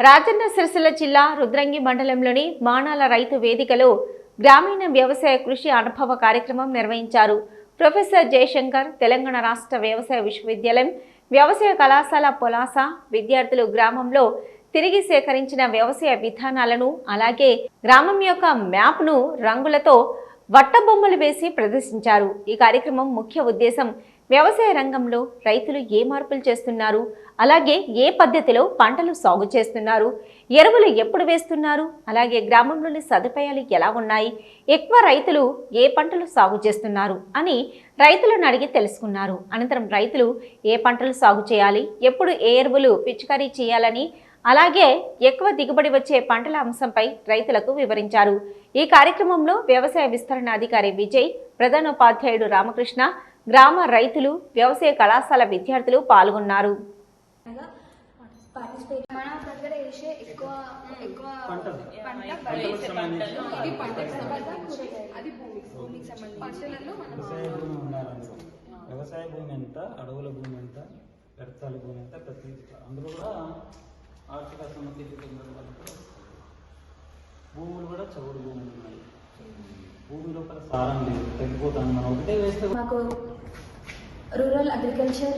రాజన్న సిరిసిల్ల జిల్లా రుద్రంగి మండలంలోని మానాల రైతు వేదికలో గ్రామీణ వ్యవసాయ కృషి అనుభవ కార్యక్రమం నిర్వహించారు. ప్రొఫెసర్ జయశంకర్ తెలంగాణ రాష్ట్ర వ్యవసాయ విశ్వవిద్యాలయం వ్యవసాయ కళాశాల పొలాస విద్యార్థులు గ్రామంలో తిరిగి సేకరించిన వ్యవసాయ విధానాలను అలాగే గ్రామం యొక్క మ్యాప్ను రంగులతో వట్టబొమ్మలు వేసి ప్రదర్శించారు. ఈ కార్యక్రమం ముఖ్య ఉద్దేశం వ్యవసాయ రంగంలో రైతులు ఏ మార్పులు చేస్తున్నారు? అలాగే ఏ పద్ధతిలో పంటలు సాగు చేస్తున్నారు? ఎరువులు ఎప్పుడు వేస్తున్నారు? అలాగే గ్రామంలోని సదుపాయాలు ఎలా ఉన్నాయి? ఎక్కువ రైతులు ఏ పంటలు సాగు చేస్తున్నారు? అని రైతులను అడిగి తెలుసుకున్నారు. అనంతరం రైతులు ఏ పంటలు సాగు చేయాలి? ఎప్పుడు ఏ ఎరువులు పిచికారీ చేయాలని? అలాగే ఎక్కువ దిగుబడి వచ్చే పంటల అంశంపై రైతులకు వివరించారు. ఈ కార్యక్రమంలో వ్యవసాయ విస్తరణ అధికారి విజయ్ ప్రధానోపాధ్యాయుడు రామకృష్ణ గ్రామ రైతులు వ్యవసాయ కళాశాల విద్యార్థులు పాల్గొన్నారు. ఎక్కువ ఎక్కువ వ్యవసాయ భూమి ఎంత అడవుల భూమి ఎంత వ్యర్థాల భూమి ఎంత ప్రతి అందులో కూడా ఆర్థిక సమతుల్యత భూములు కూడా చౌడు భూములు ఉన్నాయి భూమి లోపల సారం లేదు తగ్గిపోతాను మనం ఒకటే వేస్తే మాకు రూరల్ అగ్రికల్చర్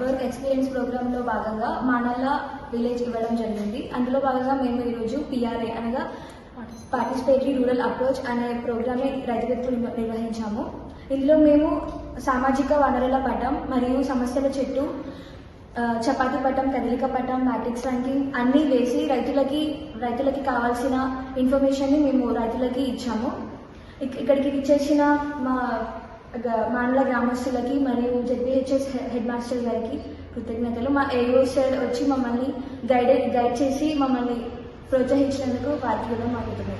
వర్క్ ఎక్స్పీరియన్స్ ప్రోగ్రాంలో భాగంగా మానల్ల విలేజ్ ఇవ్వడం జరిగింది. అందులో భాగంగా మేము ఈరోజు పిఆర్ఏ అనగా పార్టిసిపేటరీ రూరల్ అప్రోచ్ అనే ప్రోగ్రామ్ని రైతు వ్యక్తులు నిర్వహించాము. ఇందులో మేము సామాజిక వనరుల పటం మరియు సమస్యల చెట్టు చపాతీ పటం కదలిక పటం మ్యాట్రిక్స్ ర్యాంకింగ్ అన్నీ వేసి రైతులకి రైతులకి కావాల్సిన ఇన్ఫర్మేషన్ని మేము రైతులకి ఇచ్చాము. ఇక్కడికి ఇచ్చేసిన మా గ- గ్రామస్తులకి మరియు జెడ్పిహెచ్ఎస్ హెడ్ మాస్టర్ గారికి కృతజ్ఞతలు. మా ఏఓ సార్ వచ్చి మమ్మల్ని గైడ్ గైడ్ చేసి మమ్మల్ని ప్రోత్సహించినందుకు వారికి కూడా మా కృతజ్ఞతలు.